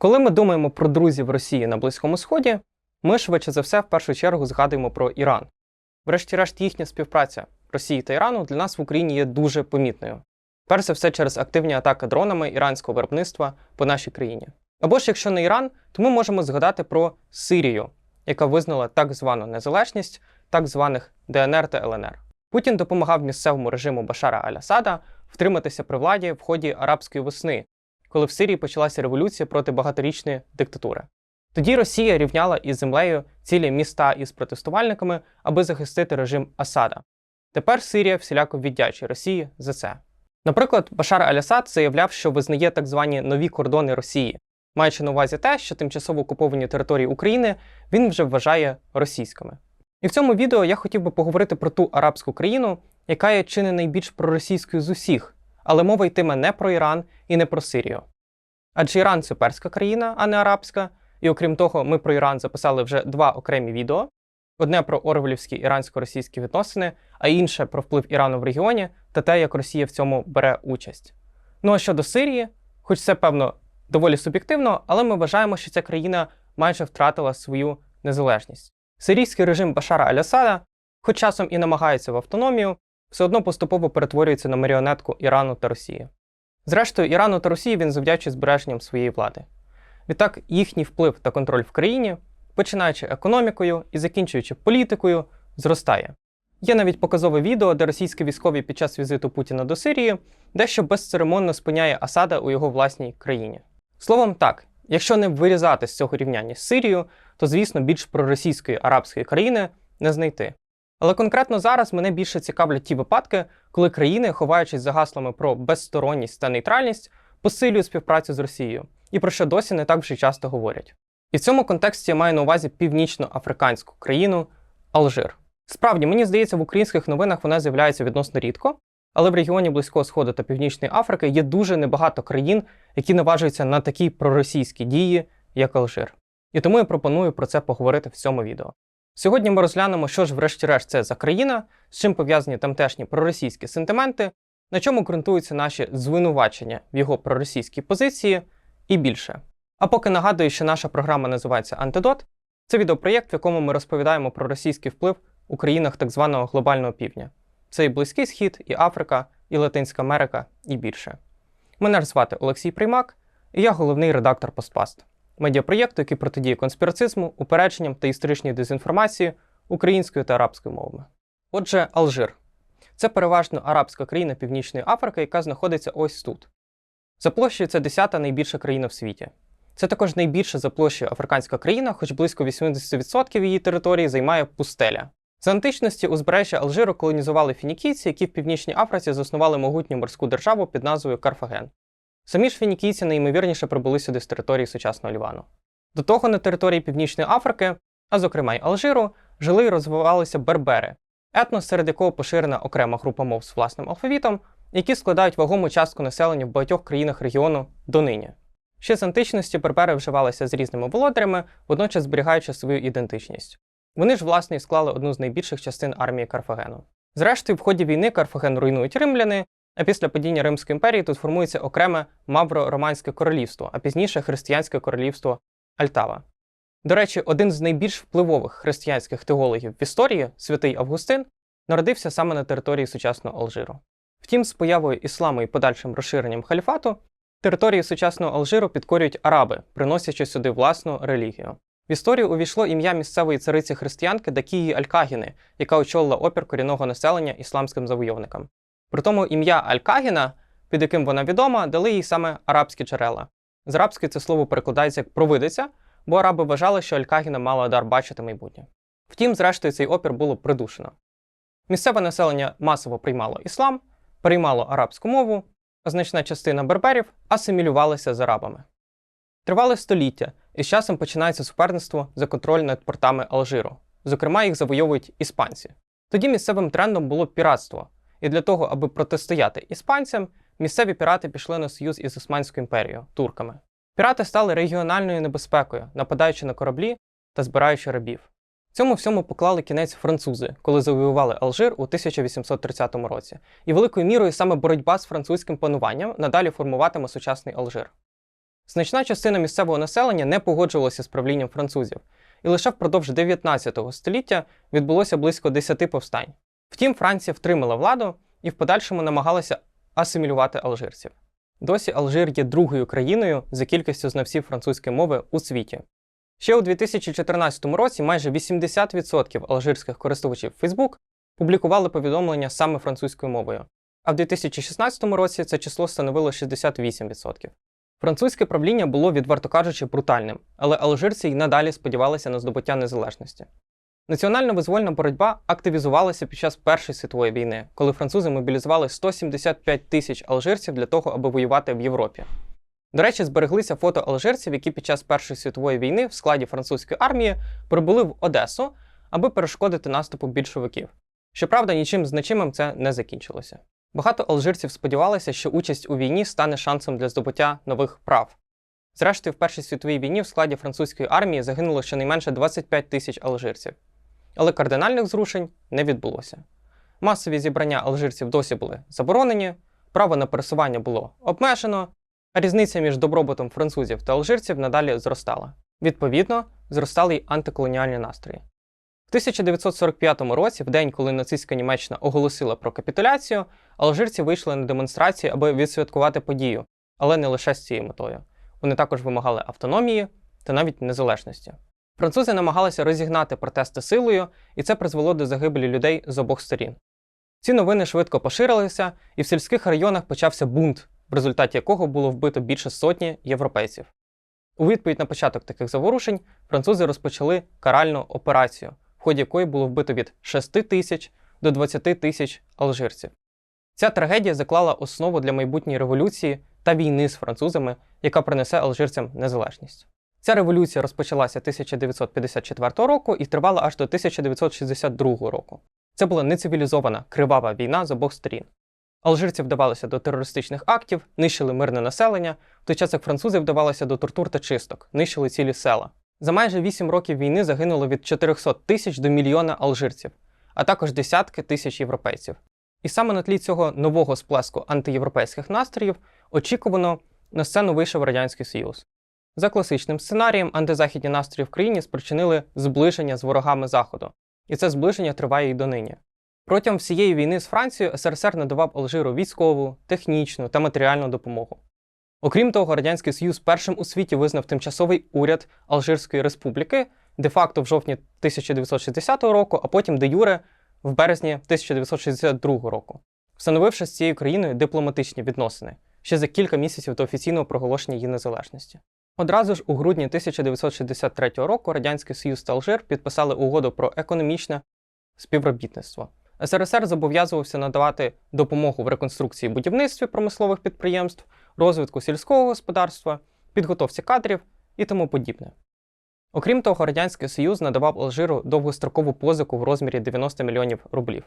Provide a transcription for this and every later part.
Коли ми думаємо про друзів Росії на Близькому Сході, ми швидше за все в першу чергу згадуємо про Іран. Врешті-решт, їхня співпраця Росії та Ірану для нас в Україні є дуже помітною. Перш за все через активні атаки дронами іранського виробництва по нашій країні. Або ж якщо не Іран, то ми можемо згадати про Сирію, яка визнала так звану незалежність так званих ДНР та ЛНР. Путін допомагав місцевому режиму Башара Аль-Асада втриматися при владі в ході арабської весни, коли в Сирії почалася революція проти багаторічної диктатури. Тоді Росія рівняла із землею цілі міста із протестувальниками, аби захистити режим Асада. Тепер Сирія всіляко віддячує Росії за це. Наприклад, Башар Аль-Асад заявляв, що визнає так звані нові кордони Росії, маючи на увазі те, що тимчасово окуповані території України він вже вважає російськими. І в цьому відео я хотів би поговорити про ту арабську країну, яка є чи не найбільш проросійською з усіх, але мова йтиме не про Іран і не про Сирію. Адже Іран це перська країна, а не арабська, і окрім того, ми про Іран записали вже два окремі відео: одне про орвелівські ірансько-російські відносини, а інше про вплив Ірану в регіоні та те, як Росія в цьому бере участь. Ну а щодо Сирії, хоч це, певно, доволі суб'єктивно, але ми вважаємо, що ця країна майже втратила свою незалежність. Сирійський режим Башара Аль-Асада, хоч часом і намагається в автономію, все одно поступово перетворюється на маріонетку Ірану та Росії. Зрештою, Ірану та Росії він завдячує збереженням своєї влади. Відтак, їхній вплив та контроль в країні, починаючи економікою і закінчуючи політикою, зростає. Є навіть показове відео, де російські військові під час візиту Путіна до Сирії дещо безцеремонно спиняє Асада у його власній країні. Словом так, якщо не вирізати з цього рівняння з Сирією, то, звісно, більш проросійської арабської країни не знайти. Але конкретно зараз мене більше цікавлять ті випадки, коли країни, ховаючись за гаслами про безсторонність та нейтральність, посилюють співпрацю з Росією, і про що досі не так вже часто говорять. І в цьому контексті я маю на увазі північноафриканську країну Алжир. Справді, мені здається, в українських новинах вона з'являється відносно рідко, але в регіоні Близького Сходу та Північної Африки є дуже небагато країн, які наважуються на такі проросійські дії, як Алжир. І тому я пропоную про це поговорити в цьому відео. Сьогодні ми розглянемо, що ж, врешті-решт, це за країна, з чим пов'язані тамтешні проросійські сентименти, на чому ґрунтуються наші звинувачення в його проросійській позиції, і більше. А поки нагадую, що наша програма називається Антидот, це відеопроєкт, в якому ми розповідаємо про російський вплив у країнах так званого глобального півдня. Це і Близький Схід, і Африка, і Латинська Америка, і більше. Мене ж звати Олексій Приймак, і я головний редактор Постпаст медіапроєкту, який протидіє конспірацизму, упередженням та історичній дезінформації українською та арабською мовами. Отже, Алжир це переважно арабська країна Північної Африки, яка знаходиться ось тут. За площею це 10-та найбільша країна в світі. Це також найбільша за площею африканська країна, хоч близько 80% її території займає пустеля. За античності узбережжя Алжиру колонізували фінікійці, які в Північній Африці заснували могутню морську державу під назвою Карфаген. Самі ж фінікійці найімовірніше прибули сюди з території сучасного Лівану. До того на території Північної Африки, а зокрема й Алжиру, жили і розвивалися бербери, етнос, серед якого поширена окрема група мов з власним алфавітом, які складають вагому частку населення в багатьох країнах регіону донині. Ще з античності бербери вживалися з різними володарями, водночас зберігаючи свою ідентичність. Вони ж, власне, і склали одну з найбільших частин армії Карфагену. Зрештою, в ході війни Карфаген руйнують римляни, а після падіння Римської імперії тут формується окреме Мавро-Романське королівство, а пізніше християнське королівство Альтава. До речі, один з найбільш впливових християнських теологів в історії, святий Августин, народився саме на території сучасного Алжиру. Втім, з появою ісламу і подальшим розширенням халіфату, території сучасного Алжиру підкорюють араби, приносячи сюди власну релігію. В історію увійшло ім'я місцевої цариці християнки Дакії Алькагіни, яка очолила опір корінного населення ісламським завойовникам. При тому ім'я Аль-Кагіна, під яким вона відома, дали їй саме арабські джерела. З арабської це слово перекладається як провидиця, бо араби вважали, що Аль-Кагіна мала дар бачити майбутнє. Втім, зрештою, цей опір було придушено. Місцеве населення масово приймало іслам, приймало арабську мову, а значна частина берберів асимілювалася з арабами. Тривали століття, і з часом починається суперництво за контроль над портами Алжиру. Зокрема, їх завойовують іспанці. Тоді місцевим трендом було піратство. І для того, аби протистояти іспанцям, місцеві пірати пішли на союз із Османською імперією турками. Пірати стали регіональною небезпекою, нападаючи на кораблі та збираючи рабів. Цьому всьому поклали кінець французи, коли завоювали Алжир у 1830 році, і великою мірою саме боротьба з французьким пануванням надалі формуватиме сучасний Алжир. Значна частина місцевого населення не погоджувалася з правлінням французів, і лише впродовж 19 століття відбулося близько 10 повстань. Втім, Франція втримала владу і в подальшому намагалася асимілювати алжирців. Досі Алжир є другою країною за кількістю знавців французької мови у світі. Ще у 2014 році майже 80% алжирських користувачів Facebook публікували повідомлення саме французькою мовою, а в 2016 році це число становило 68%. Французьке правління було, відверто кажучи, брутальним, але алжирці й надалі сподівалися на здобуття незалежності. Національна визвольна боротьба активізувалася під час Першої світової війни, коли французи мобілізували 175 тисяч алжирців для того, аби воювати в Європі. До речі, збереглися фото алжирців, які під час Першої світової війни в складі французької армії прибули в Одесу, аби перешкодити наступу більшовиків. Щоправда, нічим значимим це не закінчилося. Багато алжирців сподівалися, що участь у війні стане шансом для здобуття нових прав. Зрештою, в Першій світовій війні в складі французької армії загинуло щонайменше 25 тисяч алжирців. Але кардинальних зрушень не відбулося. Масові зібрання алжирців досі були заборонені, право на пересування було обмежено, а різниця між добробутом французів та алжирців надалі зростала. Відповідно, зростали й антиколоніальні настрої. В 1945 році, в день, коли нацистська Німеччина оголосила про капітуляцію, алжирці вийшли на демонстрації, аби відсвяткувати подію, але не лише з цією метою. Вони також вимагали автономії та навіть незалежності. Французи намагалися розігнати протести силою, і це призвело до загибелі людей з обох сторін. Ці новини швидко поширилися, і в сільських районах почався бунт, в результаті якого було вбито більше сотні європейців. У відповідь на початок таких заворушень французи розпочали каральну операцію, в ході якої було вбито від 6 тисяч до 20 тисяч алжирців. Ця трагедія заклала основу для майбутньої революції та війни з французами, яка принесе алжирцям незалежність. Ця революція розпочалася 1954 року і тривала аж до 1962 року. Це була нецивілізована кривава війна з обох сторін. Алжирці вдавалися до терористичних актів, нищили мирне населення, в той час як французи вдавалися до тортур та чисток, нищили цілі села. За майже 8 років війни загинуло від 400 тисяч до мільйона алжирців, а також десятки тисяч європейців. І саме на тлі цього нового сплеску антиєвропейських настроїв очікувано на сцену вийшов Радянський Союз. За класичним сценарієм, антизахідні настрої в країні спричинили зближення з ворогами Заходу, і це зближення триває й донині. Протягом всієї війни з Францією СРСР надавав Алжиру військову, технічну та матеріальну допомогу. Окрім того, Радянський Союз першим у світі визнав тимчасовий уряд Алжирської республіки, де-факто в жовтні 1960 року, а потім де Юре в березні 1962 року, встановивши з цією країною дипломатичні відносини ще за кілька місяців до офіційного проголошення її незалежності. Одразу ж у грудні 1963 року Радянський Союз та Алжир підписали угоду про економічне співробітництво. СРСР зобов'язувався надавати допомогу в реконструкції будівництві промислових підприємств, розвитку сільського господарства, підготовці кадрів і тому подібне. Окрім того, Радянський Союз надавав Алжиру довгострокову позику в розмірі 90 мільйонів рублів.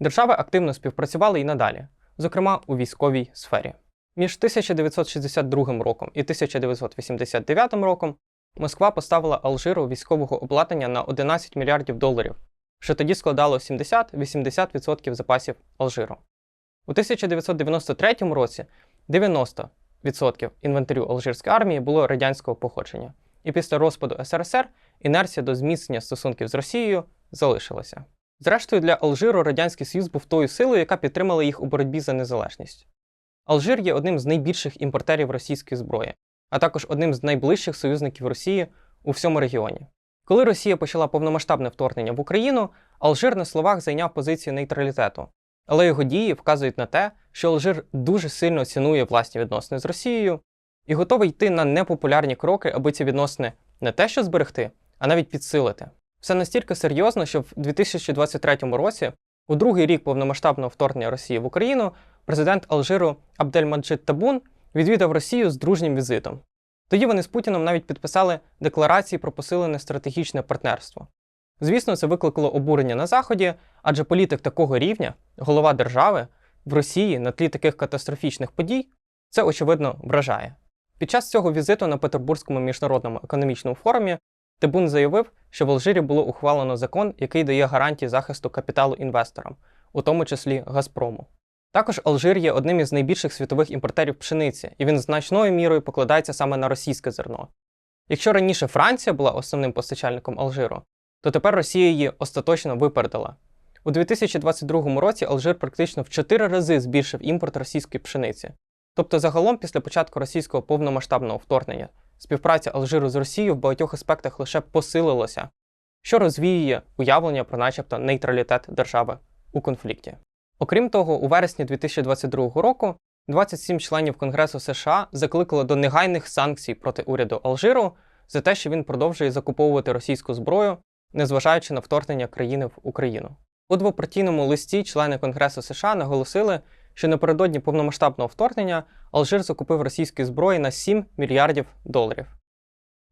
Держави активно співпрацювали і надалі, зокрема у військовій сфері. Між 1962 роком і 1989 роком Москва поставила Алжиру військового обладнання на 11 мільярдів доларів, що тоді складало 70-80% запасів Алжиру. У 1993 році 90% інвентарю Алжирської армії було радянського походження, і після розпаду СРСР інерція до зміцнення стосунків з Росією залишилася. Зрештою, для Алжиру Радянський Союз був тою силою, яка підтримала їх у боротьбі за незалежність. Алжир є одним з найбільших імпортерів російської зброї, а також одним з найближчих союзників Росії у всьому регіоні. Коли Росія почала повномасштабне вторгнення в Україну, Алжир на словах зайняв позицію нейтралітету, але його дії вказують на те, що Алжир дуже сильно цінує власні відносини з Росією і готовий йти на непопулярні кроки, аби ці відносини не те, що зберегти, а навіть підсилити. Все настільки серйозно, що в 2023 році, у другий рік повномасштабного вторгнення Росії в Україну, президент Алжиру Абдельмаджид Табун відвідав Росію з дружнім візитом. Тоді вони з Путіном навіть підписали декларації про посилене стратегічне партнерство. Звісно, це викликало обурення на Заході, адже політик такого рівня, голова держави, в Росії на тлі таких катастрофічних подій, це очевидно вражає. Під час цього візиту на Петербурзькому міжнародному економічному форумі Тибун заявив, що в Алжирі було ухвалено закон, який дає гарантії захисту капіталу інвесторам, у тому числі Газпрому. Також Алжир є одним із найбільших світових імпортерів пшениці, і він значною мірою покладається саме на російське зерно. Якщо раніше Франція була основним постачальником Алжиру, то тепер Росія її остаточно випередила. У 2022 році Алжир практично в 4 рази збільшив імпорт російської пшениці. Тобто, загалом, після початку російського повномасштабного вторгнення, співпраця Алжиру з Росією в багатьох аспектах лише посилилася, що розвіює уявлення про начебто нейтралітет держави у конфлікті. Окрім того, у вересні 2022 року 27 членів Конгресу США закликали до негайних санкцій проти уряду Алжиру за те, що він продовжує закуповувати російську зброю, незважаючи на вторгнення країни в Україну. У двопартійному листі члени Конгресу США наголосили, що напередодні повномасштабного вторгнення Алжир закупив російської зброї на 7 мільярдів доларів.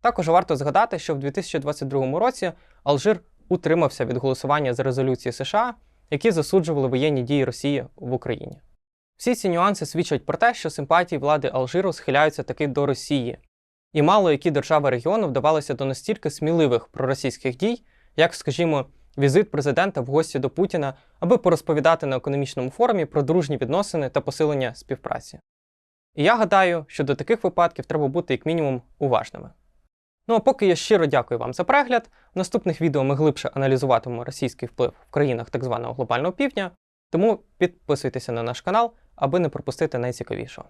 Також варто згадати, що в 2022 році Алжир утримався від голосування за резолюції США, які засуджували воєнні дії Росії в Україні. Всі ці нюанси свідчать про те, що симпатії влади Алжиру схиляються таки до Росії, і мало які держави регіону вдавалися до настільки сміливих проросійських дій, як, скажімо, візит президента в гості до Путіна, аби порозповідати на економічному форумі про дружні відносини та посилення співпраці. І я гадаю, що до таких випадків треба бути як мінімум уважними. Ну а поки я щиро дякую вам за перегляд. В наступних відео ми глибше аналізуватимемо російський вплив в країнах так званого глобального півдня, тому підписуйтеся на наш канал, аби не пропустити найцікавішого.